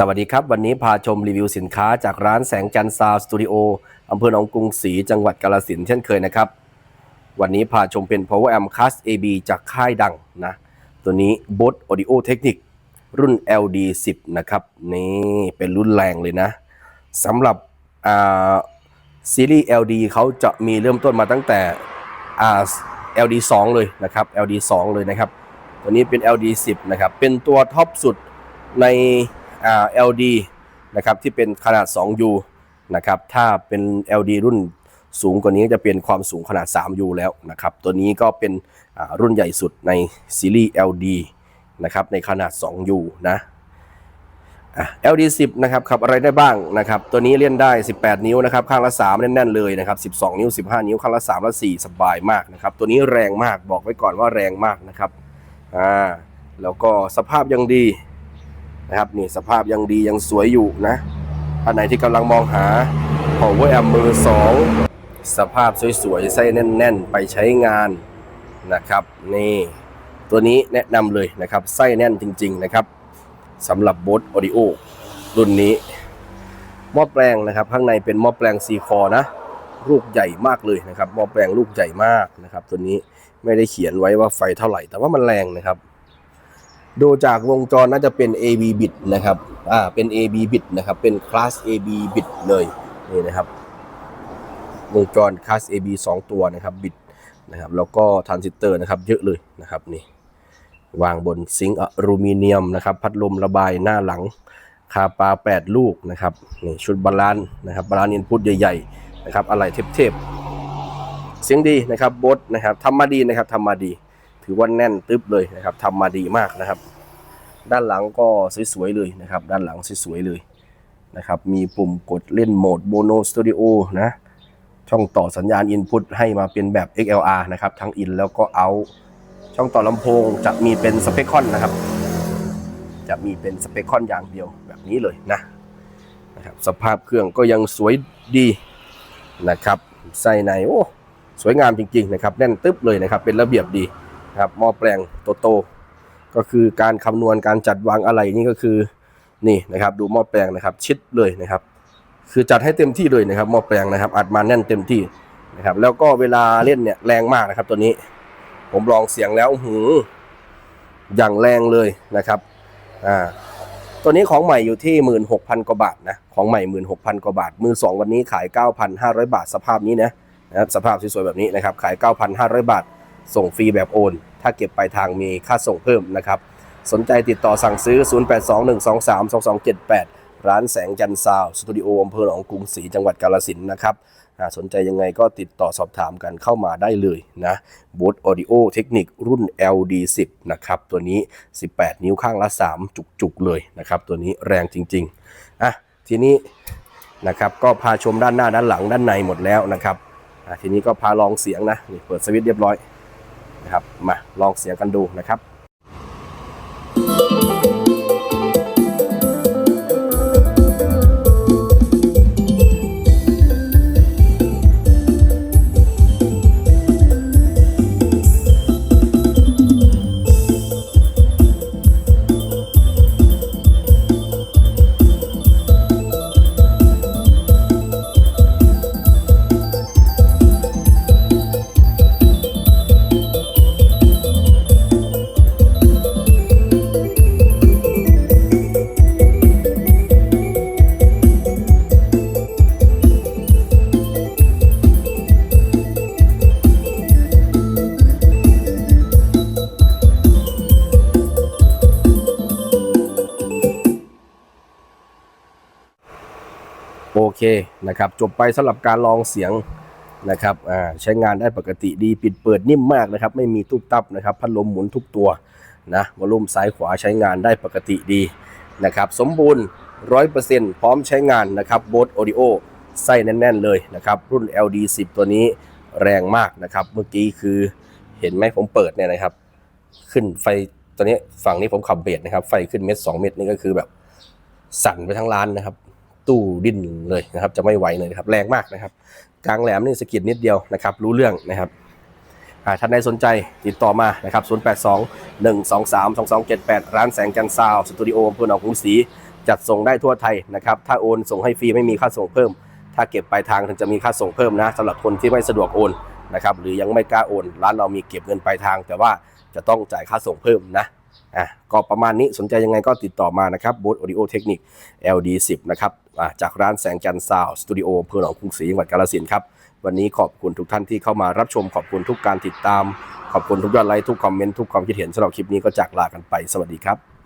สวัสดีครับ วันนี้พาชมรีวิวสินค้าจากร้านแสงจันทร์ซาวสตูดิโออำเภอหนองกรุงศรีจังหวัดกาฬสินเช่นเคยนะครับ วันนี้พาชมเป็น Power Amp Class AB จากค่ายดังนะ ตัวนี้ b o t Audio Technic รุ่น LD 10นะครับ นี่เป็นรุ่นแรงเลยนะสำหรับซีรีส์ LD เขาจะมีเริ่มต้นมาตั้งแต่ LD 2เลยนะครับ LD 2เลยนะครับ ตัวนี้เป็น LD 10นะครับ เป็นตัวท็อปสุดใน LD นะครับที่เป็นขนาด 2U นะครับถ้าเป็น LD รุ่นสูงกว่านี้จะเป็นความสูงขนาด 3U แล้วนะครับตัวนี้ก็เป็นรุ่นใหญ่สุดในซีรีส์ LD นะครับในขนาด 2U นะ LD 10 นะครับขับอะไรได้บ้างนะครับตัวนี้เล่นได้ 18 นิ้วนะครับข้างละ 3 แน่นๆเลยนะครับ12 นิ้ว 15 นิ้วข้างละ 3 และ 4 สบายมากนะครับตัวนี้แรงมากบอกไว้ก่อนว่าแรงมากนะครับอ่าแล้วก็สภาพยังดี นะครับนี่สภาพยังดียังสวยอยู่นะอันไหนที่กำลังมองหา Power Amp มือสองสภาพสวยๆไส้แน่น ๆ ไปใช้งานนะครับ นี่ตัวนี้แนะนำเลยนะครับไส้แน่นจริง ๆ นะครับสำหรับ b o t Audio รุ่นนี้หม้อแปลงนะครับ ข้างในเป็นหม้อแปลงซีคอนะลูกใหญ่มากเลยนะครับหม้อแปลงลูกใหญ่มากนะครับ ตัวนี้ไม่ได้เขียนไว้ว่าไฟเท่าไหร่ แต่ว่ามันแรงนะครับ ดูจากวงจรน่าจะเป็น AB bit นะครับ อ่า เป็น AB bit นะครับ เป็นคลาส AB bit เลยนี่นะครับ วงจรคลาส AB 2 ตัวนะครับบิตนะครับ แล้วก็ทรานซิสเตอร์นะครับ เยอะเลยนะครับนี่ วางบนซิงค์อลูมิเนียมนะครับ พัดลมระบายหน้าหลัง คาปา 8 ลูกนะครับ นี่ชุดบาลานซ์นะครับ บาลานซ์อินพุตใหญ่ๆนะครับ อะไรเทพๆ เสียงดีนะครับบดนะครับทำมาดีนะครับทำมาดี ถือว่าแน่นตึ๊บเลยนะครับทำมาดีมากนะครับ ด้านหลังก็สวยๆเลยนะครับ ด้านหลังสวยๆเลยนะครับ มีปุ่มกดเล่นโหมด Mono Studio นะ ช่องต่อสัญญาณ Input ให้มาเป็นแบบ XLR นะครับ ทั้ง In แล้วก็ Out ช่องต่อลำโพงจะมีเป็นสเปคคอนนะครับ จะมีเป็นสเปคคอนอย่างเดียวแบบนี้เลยนะนะครับ สภาพเครื่องก็ยังสวยดีนะครับใส่ในโอ้สวยงามจริงๆนะครับ แน่นตึ๊บเลยนะครับ เป็นระเบียบดี ครับหม้อแปลงโตโตก็คือการคำนวณการจัดวางอะไรนี่ก็คือนี่นะครับดูหม้อแปลงนะครับ ชิดเลยนะครับ คือจัดให้เต็มที่เลยนะครับหม้อแปลงนะครับ อัดมาแน่นเต็มที่นะครับ แล้วก็เวลาเล่นเนี่ยแรงมากนะครับ ตัวนี้ ผมลองเสียงแล้วหืออย่างแรงเลยนะครับอ่าตัวนี้ของใหม่อยู่ที่ 16,000กว่าบาทนะของใหม่ 16,000กว่าบาท มือสองวันนี้ขาย 9,500 บาท สภาพนี้นะนะครับสภาพสวยๆแบบนี้นะครับขาย 9,500 บาท ส่งฟรีแบบโอน ถ้าเก็บปลายทางมีค่าส่งเพิ่มนะครับ สนใจติดต่อสั่งซื้อ 0821232278 ร้านแสงจันทร์ซาวสตูดิโออำเภอหนองกรุงศรีจังหวัดกาฬสินนะครับสนใจยังไงก็ติดต่อสอบถามกันเข้ามาได้เลยนะบูธออดิโอเทคนิครุ่น LD10 นะครับตัวนี้ 18 นิ้วข้างละ 3 จุกๆ เลยนะครับตัวนี้แรงจริงๆอะทีนี้นะครับก็พาชมด้านหน้าด้านหลังด้านในหมดแล้วนะครับทีนี้ก็พาลองเสียงนะนี่เปิดสวิตช์เรียบร้อย นะครับมาลองเสียงกันดูนะครับ โอเคนะครับจบไปสำหรับการลองเสียงนะครับอ่าใช้งานได้ปกติดีปิดเปิดนิ่มมากนะครับ ไม่มีตุบตับนะครับพัดลมหมุนทุกตัวนะวอลลุ่มซ้ายขวาใช้งานได้ปกติดีนะครับสมบูรณ์ 100%พร้อมใช้งานนะครับโบสออดิโอไส้แน่น ๆ เลยนะครับรุ่น LD 10 ตัวนี้แรงมากนะครับ เมื่อกี้คือเห็นไหมผมเปิดเนี่ยนะครับ ขึ้นไฟตัวนี้ฝั่งนี้ผมขับเบสนะครับ ไฟขึ้นเม็ด2เม็ดนี่ก็คือแบบสั่นไปทั้งร้านนะครับ ตู้ดิ้นเลยนะครับ จะไม่ไหวเลยนะครับ แรงมากนะครับ กลางแหลมนี่สกิดนิดเดียวนะครับ รู้เรื่องนะครับอ่าท่านใดสนใจติดต่อมานะครับ 082 123 2278 ร้านแสงจันทร์ซาวสตูดิโออำเภอหนองกรุงศรีจัดส่งได้ทั่วไทยนะครับ ถ้าโอนส่งให้ฟรีไม่มีค่าส่งเพิ่ม ถ้าเก็บปลายทางถึงจะมีค่าส่งเพิ่มนะสำหรับคนที่ไม่สะดวกโอนนะครับ หรือยังไม่กล้าโอน ร้านเรามีเก็บเงินปลายทาง แต่ว่าจะต้องจ่ายค่าส่งเพิ่มนะอะก็ประมาณนี้สนใจยังไงก็ติดต่อมานะครับบูธออดิโอเทคนิค LD10 นะครับ จากร้านแสงจันทร์ซาวสตูดิโออำเภอหนองกรุงศรีจังหวัดกาฬสินธุ์ครับ วันนี้ขอบคุณทุกท่านที่เข้ามารับชมขอบคุณทุกการติดตาม ขอบคุณทุกยอดไลค์ทุกคอมเมนต์ทุกความคิดเห็นสำหรับคลิปนี้ก็จากลากันไปสวัสดีครับ